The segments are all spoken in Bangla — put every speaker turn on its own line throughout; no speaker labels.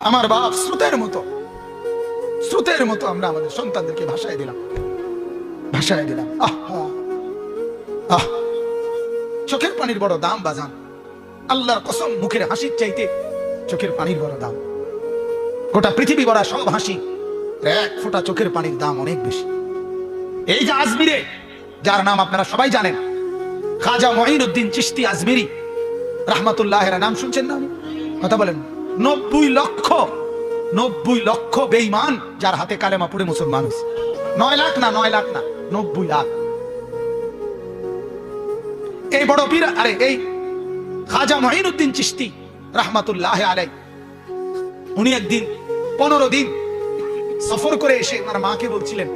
আমার বাপ স্রোতের মতো। স্রোতের মতো আমরা আমাদের সন্তানদেরকে ভাষায় দিলাম। ভাষায় দিলাম। আহ। চোখের পানির বড় দাম, বাজান। আল্লাহর কসম, মুখের হাসির চাইতে চোখের পানির বড় দাম। গোটা পৃথিবী ভরা সব হাসি। এক ফোঁটা চোখের পানির দাম অনেক বেশি। এই যে আজমিরে, যার নাম আপনারা সবাই জানেন, খাজা মঈনুদ্দিন চিশতি আজমিরি। রাহমাতুল্লাহ নাম শুনছেন না কথা বলেন। নব্বই লক্ষ নব্বই লক্ষ বেইমান যার হাতে কালেমা পড়ে মুসলমান হয়েছে। নয় লাখ না, নয় লাখ না, নব্বই লাখ এই বড় পীর, আরে এই খাজা মঈনুদ্দিন চিশতি, রাহমাতুল্লাহ আলাই উনি একদিন পনেরো দিন সফর করে এসে আমার মাকে বলছিলেন,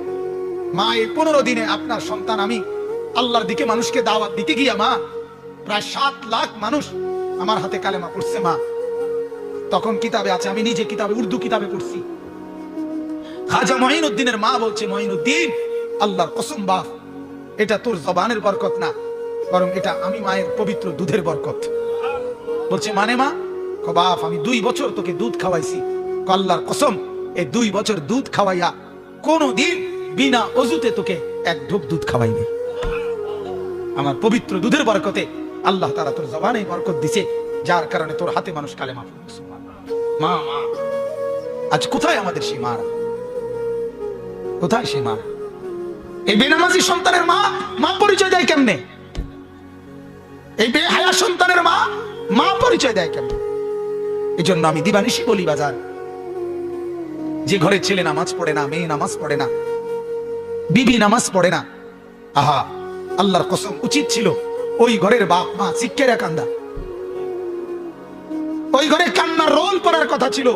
মা, এই পনেরো দিনে আপনার সন্তান আমি আল্লাহর দিকে মানুষকে দাওয়াত দিতে গিয়া, মা, প্রায় সাত লাখ মানুষ আমার হাতে কালেমা পড়ছে, মা তখন কিতাবে আছে, আমি নিজে কিতাবে, উর্দু কিতাবে পড়ছি। খাজা মঈনুদ্দিনের মা বলছে, মঈনুদ্দিন, আল্লাহর কসম বাপ, এটা তোর জবানের বরকত না, বরং এটা আমি মায়ের পবিত্র দুধের বরকত। বলছে মানে মা? বাপ, আমি দুই বছর তোকে দুধ খাওয়াইছি। ক, আল্লাহর কসম, এই দুই বছর দুধ খাওয়াইয়া কোনো দিন বিনা অজুতে তোকে এক ঢোক দুধ খাওয়াইনি। আমার পবিত্র দুধের বরকতে আল্লাহ তারা তোর জবানে বরকত দিছে, যার কারণে তোর হাতে মানুষ কালে মা মা মা। আজ কোথায় আমাদের সেই মারা কোথায় মা এই বেনামাজি সন্তানের মা মা পরিচয় দেয় কেমনে? এই বেহায়া সন্তানের মা মা পরিচয় দেয় কেমনে? এই জন্য আমি দিবানিশি বলি বাজার যে ঘরে ছেলে নামাজ পড়ে না, মেয়ে নামাজ পড়ে না, বিবি নামাজ পড়ে না, আহা, আল্লাহর কসম উচিত ছিল, ওই ঘরের বাপ, মা শিক্ষেরা কান্দা। ওই ঘরে কান্নার রোল পড়ার কথা ছিল।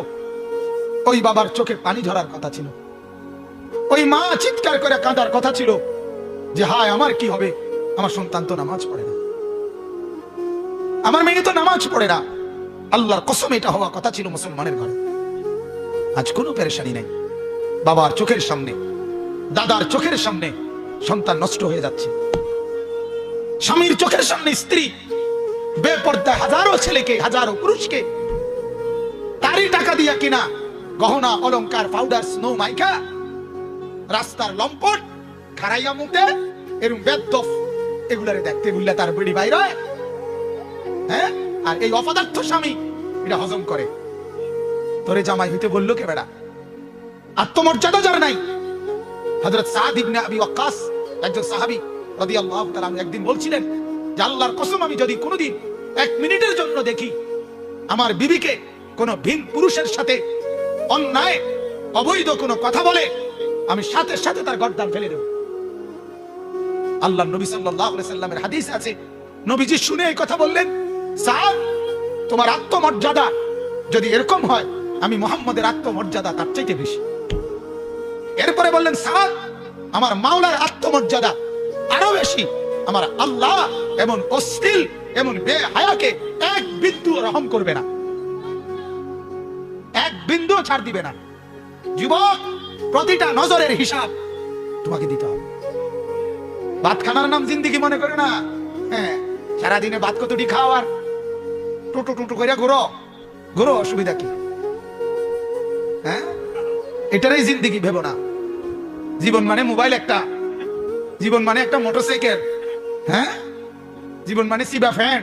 ওই বাবার চোখে পানি ঝরার কথা ছিল। ওই মা চিৎকার করে কাঁদার কথা ছিল যে, হায়, আমার কি হবে? আমার সন্তান তো নামাজ পড়ে না। আমার মেয়ে তো নামাজ পড়ে না। আল্লাহর কসম, এটা হওয়া কথা ছিল মুসলমানের ঘরে। আজ কোনো পেরেশানি নেই। বাবার চোখের সামনে, দাদার চোখের সামনে সন্তান নষ্ট হয়ে যাচ্ছে। স্বামীর চোখের সামনে স্ত্রী বেপর্দা হাজারো ছেলেকে, হাজারো পুরুষকে তারই টাকা দিয়া কিনা গহনা, অলংকার, পাউডার স্নো মাইকা, রাস্তার লম্পট খারাইয়া মুখে, এরম বেদফ এগুলারে দেখতে বললে তার বিড়ি বাইর হয়। আর এই অপদার্থ স্বামী, এটা হজম করে। তোরে জামাই হইতে বলল কে বেড়া? আত্মমর্যাদা যার নাই। হযরত সাদ ইবনে আবি ওয়াক্কাস, একজন সাহাবী, রাদিয়াল্লাহু তাআলা একদিন বলছিলেন যে আল্লাহর কসম আমি যদি কোনোদিন এক মিনিটের জন্য দেখি আমার বিবিকে কোন ভিন পুরুষের সাথে অন্যায়, অবৈধ কোনো কথা বলে, আমি সাথে সাথে তার গর্দান ফেলে দেব। আল্লাহ নবী সাল্লামের হাদিস আছে, নবীজি শুনে এই কথা বললেন সাদ তোমার আত্মমর্যাদা যদি এরকম হয়, আমি মোহাম্মদের আত্মমর্যাদা তার চাইতে বেশি। এরপরে বললেন সাদ আমার মাওলার আত্মমর্যাদা আরও বেশি। আমার আল্লাহ এমন অশ্লীল এমন বেহায়াকে এক বিন্দু রহম করবে না। এক বিন্দু ছাড় দিবে না। যুবক, প্রতিটা নজরের হিসাব তোমাকে দিতে হবে। ভাত খানার নাম জিন্দিগি মনে করে না? হ্যাঁ সারাদিনে ভাত কতটি খাও আর টুটু টুটু করে ঘুরো। ঘুরো, অসুবিধা কি? হ্যাঁ? এটারই জিন্দিগি ভেবো না। জীবন মানে মোবাইল একটা। জীবন মানে একটা মোটরসাইকেল। হ্যাঁ? জীবন মানে সিবা ফ্যান।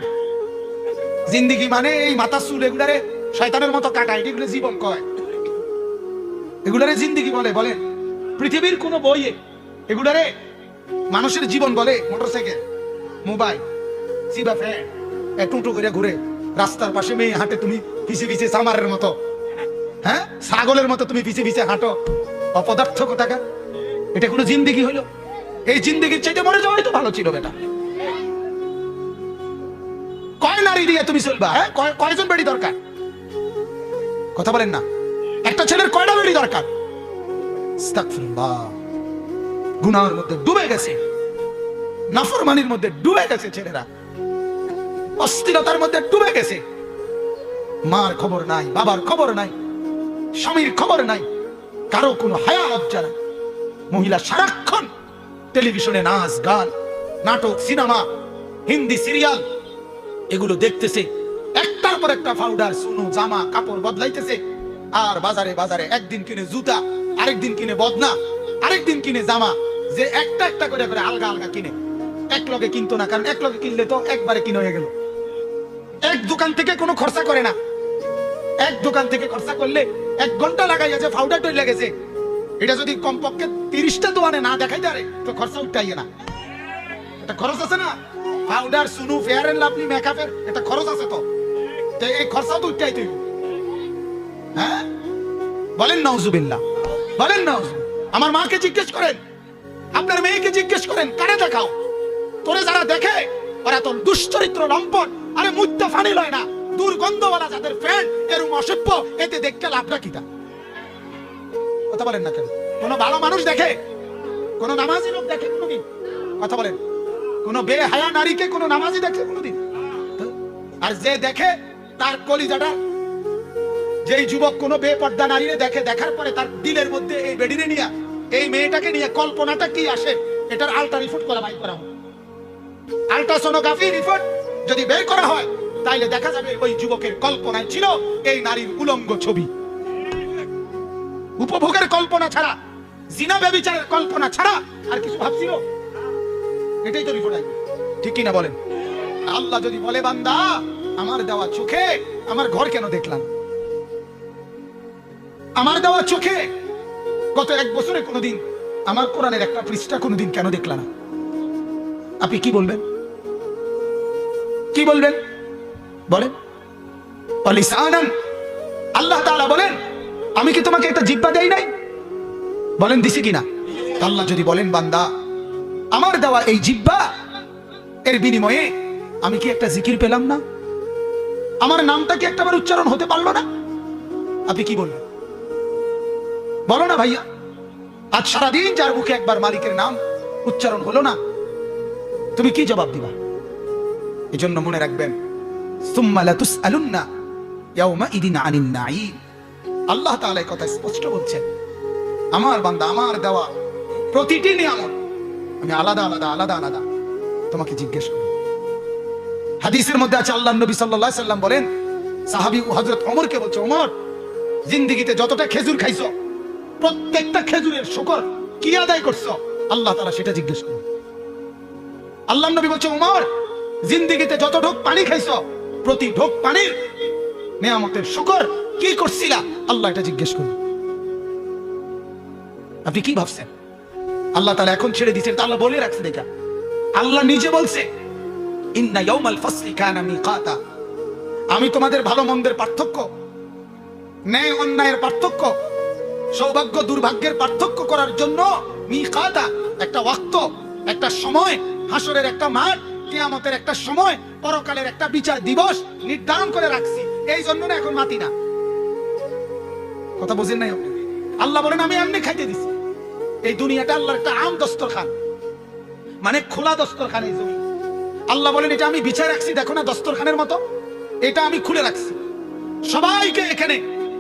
জিন্দিগি মানে এই মাথা চুল এগুলারে শয়তানের মতো কাটা এগুলো জীবন কয়। এগুলারে জিন্দিগি বলে বলে। পৃথিবীর কোন বইয়ে এগুলারে মানুষের জীবন বলে, মোটরসাইকেল, মোবাইল, সিবা ফ্যান। টুটু করে ঘুরে, রাস্তার পাশে মেয়ে হাঁটে, তুমি পিছে পিছে সামারের মতো। হ্যাঁ? ছাগলের মতো তুমি পিছে পিছে হাঁটো। অপদার্থ কোথাকার এটা কোনো জিন্দিগি হইল? এই জিন্দিগির চাইতে মরে যাওয়াই তো ভালো ছিল বেটা। নারী দিয়ে তুমি চলবা হ্যাঁ? কয়জন বেড়ি দরকার? কথা বলেন না। একটা ছেলের কয়টা বেড়ি দরকার। গুনাহের মধ্যে ডুবে গেছে। নাফরমানির মধ্যে ডুবে গেছে ছেলেরা। অস্থিরতার মধ্যে ডুবে গেছে। মার খবর নাই, বাবার খবর নাই, স্বামীর খবর নাই, কারও কোনো হায়া লজ্জা নাই। মহিলা সারাক্ষণ টেলিভিশনে নাচ, গান, নাটক, সিনেমা, হিন্দি সিরিয়াল এগুলো দেখতেছে, একটার পর একটা পাউডার সুনু জামা, কাপড় বদলাইতেছে। আর বাজারে বাজারে একদিন কিনে জুতা, আরেকদিন কিনে বদনা, আরেকদিন কিনে জামা। যে একটা একটা করে করে আলগা আলগা কিনে। এক লগে কিনতো না, কারণ এক লগে কিনলে তো একবারে কিনে হয়ে গেল। এক দোকান থেকে কোনো খরচা করে না। এক দোকান থেকে খরচা করলে এক ঘণ্টা লাগাইয়া যে পাউডার টই লেগেছে, এটা যদি কমপক্ষে তিরিশটা দোকানে না দেখাই পারে, তো খরচা উঠাইয়ে না। এটা খরচ আছে না? পাউডার সুনু ফেয়ার এন্ড লাভলি মেকআপের এটা খরচ আছে তো। তো এই খরচা তো উঠাই তুই। হ্যাঁ? বলেন নওজুবিল্লাহ বলেন নওজ আমার মাকে জিজ্ঞেস করেন। আপনার মেয়েকে জিজ্ঞেস করেন, কারে দেখাও? তোরে যারা দেখে, ওরা তো দুশ্চরিত্র লম্পট। আরে মুদ্দা ফানি লয় না। দুর্গন্ধওয়ালা যাদের ফ্রেন্ড এরম অসভ্য। এতে দেখতে লাভটা কিটা কথা বলেন না কেন? কোন ভালো মানুষ দেখে? কোন নামাজি লোক দেখে কোনোদিন? কথা বলেন। কোন বেহায়া নারীকে কোন নামাজি দেখে কোনোদিন? আর যে দেখে, তার কলিজাটা, যেই যুবক কোনো বেপর্দা নারীরে দেখে, দেখার পরে তার দিলের মধ্যে এই বেডিরে নিয়ে, এই মেয়েটাকে নিয়ে কল্পনাটা কি আসে? এটার আলটা রিপোর্ট করা বাইর করা আলট্রাসোনোগ্রাফি রিপোর্ট যদি বের করা হয়, তাইলে দেখা যাবে ওই যুবকের কল্পনায় ছিল এই নারীর উলঙ্গ ছবি। উপভোগের কল্পনা ছাড়া, জিনা ব্যবিচারের কল্পনা ছাড়া আর কিছু ভাবছিল? এটাই তো রিপোর্ট আসবে ঠিক কিনা বলেন? আল্লাহ যদি বলে, বান্দা, আমার দেওয়া চোখে আমার ঘর কেন দেখলাম? আমার দেওয়া চোখে গত এক বছরে কোনোদিন আমার কোরআনের একটা পৃষ্ঠা কোনোদিন কেন দেখলাম না? আপনি কি বলবেন? কি বলবেন? বলেন। আল্লাহ তাআলা বলেন, আমি কি তোমাকে একটা জিব্বা দেই নাই? বলেন দিছি কিনা? আল্লাহ যদি বলেন, বান্দা আমার দেওয়া এই জিব্বা এর বিনিময়ে আমি কি একটা জিকির পেলাম না? আমার নামটা কি একটাবার উচ্চারণ হতে পারল না? আপনি কি বললেন? বলো না ভাইয়া, আজ সারাদিন যার মুখে একবার মালিকের নাম উচ্চারণ হলো না, তুমি কি জবাব দিবা? এই জন্য মনে রাখবেন আল্লাহ তাআলা কথা স্পষ্ট বলছেন। আমার বান্দা, আমার দেওয়া প্রতিটি নিয়ামত আমি আলাদা আলাদা আলাদা আলাদা। তোমাকে জিজ্ঞেস করি। হাদিসের মধ্যে আছে আল্লাহ নবী সাল্লাল্লাহু সাল্লাম বলেন, সাহাবী হযরত ওমরকে বলছে, ওমর, জিন্দেগিতে যতটা খেজুর খাইছো, প্রত্যেকটা খেজুরের শুকর কি আদায় করছ? আল্লাহ তাআলা সেটা জিজ্ঞেস করুন। আল্লাহ নবী বলছে উমর জিন্দিগিতে যত ঢোক পানি খাইছো, প্রতি ঢোক পানির নিয়ামতের শুকর কি করছিলা? আল্লাহ এটা জিজ্ঞেস করুন। আপনি কি ভাবছেন? আল্লাহ তাআলা এখন ছেড়ে দিচ্ছেন আল্লাহ বলে রাখছে দেখা আল্লাহ নিজে বলছে আমি তোমাদের ভালো মন্দের পার্থক্য, ন্যায় অন্যায়ের পার্থক্য, সৌভাগ্য দুর্ভাগ্যের পার্থক্য করার জন্য একটা ওয়াক্ত, একটা সময়, হাসরের একটা মাঠ, কিয়ামতের একটা সময়, পরকালের একটা বিচার দিবস নির্ধারণ করে রাখছি। এই জন্য না এখন মাতি না। কথা বুঝেন নাই? আল্লাহ বলেন, আমি এমনি খাইতে দিছি। এই দুনিয়াটা আল্লাহর একটা আম দস্তরখান। মানে খোলা দস্তরখান এই জমি। আল্লাহ বলেন, এটা আমি বিছায় রাখছি, দেখো না দস্তরখানের মতো। এটা আমি খুলে রাখছি। সবাইকে এখানে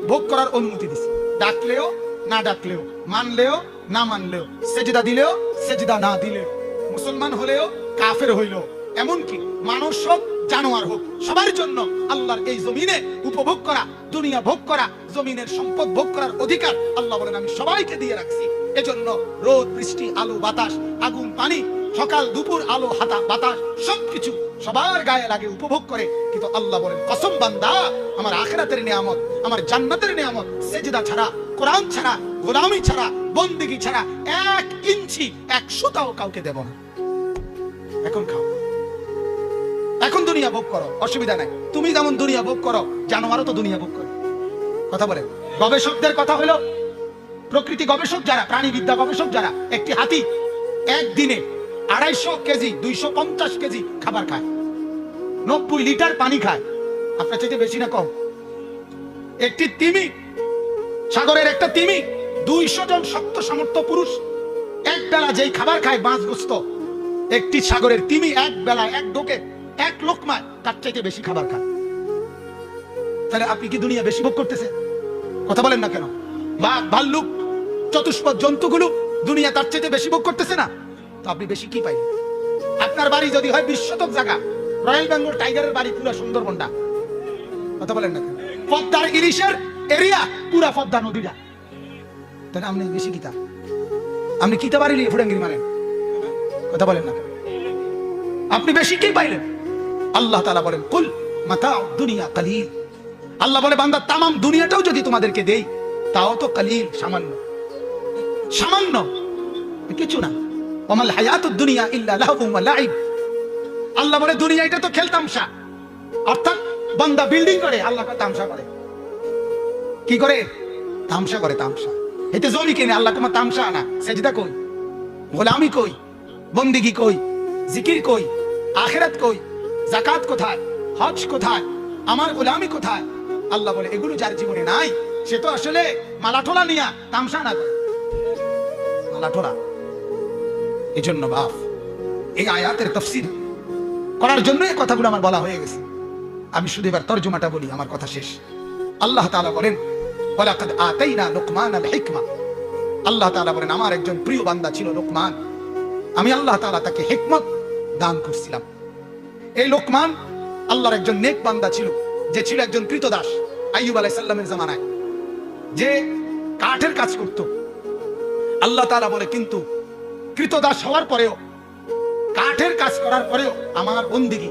ভোগ করার অনুমতি দিছি। ডাকলেও, না ডাকলেও, মানলেও, না মানলেও, সেজদা দিলেও, সেজিদা না দিলেও, মুসলমান হলেও, কাফের হইলেও, এমনকি মানুষ হোক জানোয়ার হোক, সবার জন্য আল্লাহর এই জমিনে উপভোগ করা, দুনিয়া ভোগ করা, জমিনের সম্পদ ভোগ করার অধিকার আল্লাহ বলেন, আমি সবাইকে দিয়ে রাখছি। এজন্য রোদ, বৃষ্টি, আলো, বাতাস, আগুন, পানি, সকাল, দুপুর, আলো, হাতা, বাতাস, সবকিছু সবার গায়ে লাগে উপভোগ করে। কিন্তু আল্লাহ বলেন, কসম বান্দা, আমার আখরাতের নিয়ামত, আমার জান্নাতের নিয়ামত, সেজদা ছাড়া, কোরআন ছাড়া, গোলামি ছাড়া, বন্দিগি ছাড়া, এক ইঞ্চি, এক সুতাও কাউকে দেব না। এখন খাও। দুনিয়া ভোগ করো। অসুবিধা নাই। তুমি যেমন দুনিয়া ভোগ করো, জানোয়ারও তো দুনিয়া ভোগ করো। কথা বলেন। গবেষকদের কথা হলো, প্রকৃতি গবেষক যারা, প্রাণীবিদ্যা গবেষক যারা, একটি হাতি একদিনে আড়াইশো কেজি, দুইশো পঞ্চাশ কেজি খাবার খায়। নব্বই লিটার পানি খায়। আপনার চাইতে বেশি না কম। একটি তিমি, সাগরের একটা তিমি, দুইশো জন শক্ত সামর্থ্য পুরুষ এক বেলা যেই খাবার খায়, মাছ গোস্ত। একটি সাগরের তিমি এক বেলা এক ডোকে এক লোকমায় তার চাইতে বেশি খাবার খায়। তাহলে আপনি কি দুনিয়া বেশি ভোগ করতেছেন? কথা বলেন না কেন? বাঘ, ভাল্লুক, চতুষ্পদ, জন্তুগুলো দুনিয়া তার চাইতে বেশি ভোগ করতেছে না? তো আপনি বেশি কি পাই আপনার বাড়ি যদি হয় বিশ শতক জায়গা। রয়্যাল বেঙ্গল টাইগারের বাড়ি পুরো সুন্দরবনটা। কথা বলেন না? পদ্মার ইলিশের এরিয়া পুরা পদ্মা নদীটা। তাহলে আপনি বেশি কিতা? আপনি কিতা বাড়ি ফুডাঙ্গিরি মারেন? কথা বলেন না আপনি বেশি কি পাইলেন? আল্লাহ তাআলা বলেন, কুল মাতা দুনিয়া কালিল। আল্লাহ বলে, বান্দা, তামাম দুনিয়াটাও যদি তোমাদেরকে দেই, তাও তো কালিল, সামান্য। সামান্য, কিছু না। ওমাল হায়াতুদ দুনিয়া ইল্লা লাহবুম ওয়া লাইব। আল্লাহ বলে দুনিয়া এটা তো খেলতামশা অর্থাৎ, বান্দা বিল্ডিং করে, আল্লাহ তামসা করে। কি করে? তামসা করে, তামসা। এতে জমি কিনে, আল্লাহ তোমার তামসা আনা। সেজদা কই? গোলামি কই? বন্দিগি কই? জিকির কই? আখেরাত কই? জাকাত কোথায়? হজ কোথায়? আমার গোলামি কোথায়? আল্লাহ বলে, এগুলো যার জীবনে নাই, সে তো আসলে মালাঠোলা নিয়া তামসা না করে। মালাঠোলা? এই জন্য বাপ, এই আয়াতের তফসিল করার জন্য এই কথাগুলো আমার বলা হয়ে গেছে। আমি শুধু এবার তর্জমাটা বলি, আমার কথা শেষ। আল্লাহ তাআলা বলেন আল্লাহ তাআলা বলেন, আমার একজন প্রিয় বান্দা ছিল লোকমান। আমি আল্লাহ তাআলা তাকে হিকমত দান করছিলাম। এই লোকমান আল্লাহর একজন নেক বান্দা ছিল, যে ছিল একজন কৃতদাস আইয়ুব আলাইহিস সালামের জামানায়, যে কাঠের কাজ করত। আল্লাহ তাআলা বলে, কিন্তু কৃতদাস হওয়ার পরেও, কাঠের কাজ করার পরেও আমার বন্দিগি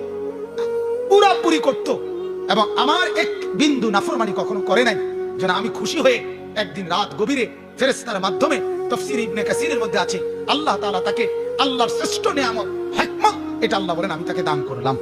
পুরাপুরি করত এবং আমার এক বিন্দু নাফরমানি কখনো করে নাই। যেন আমি খুশি হয়ে একদিন রাত গভীরে ফেরেস্তার মাধ্যমে তফসির ইবনে কাসিরের মধ্যে আছে। আল্লাহ তাআলা তাকে আল্লাহর শ্রেষ্ঠ নিয়ামত, হিকমত এটা আল্লাহ বলেন আমি তাকে দান করলাম।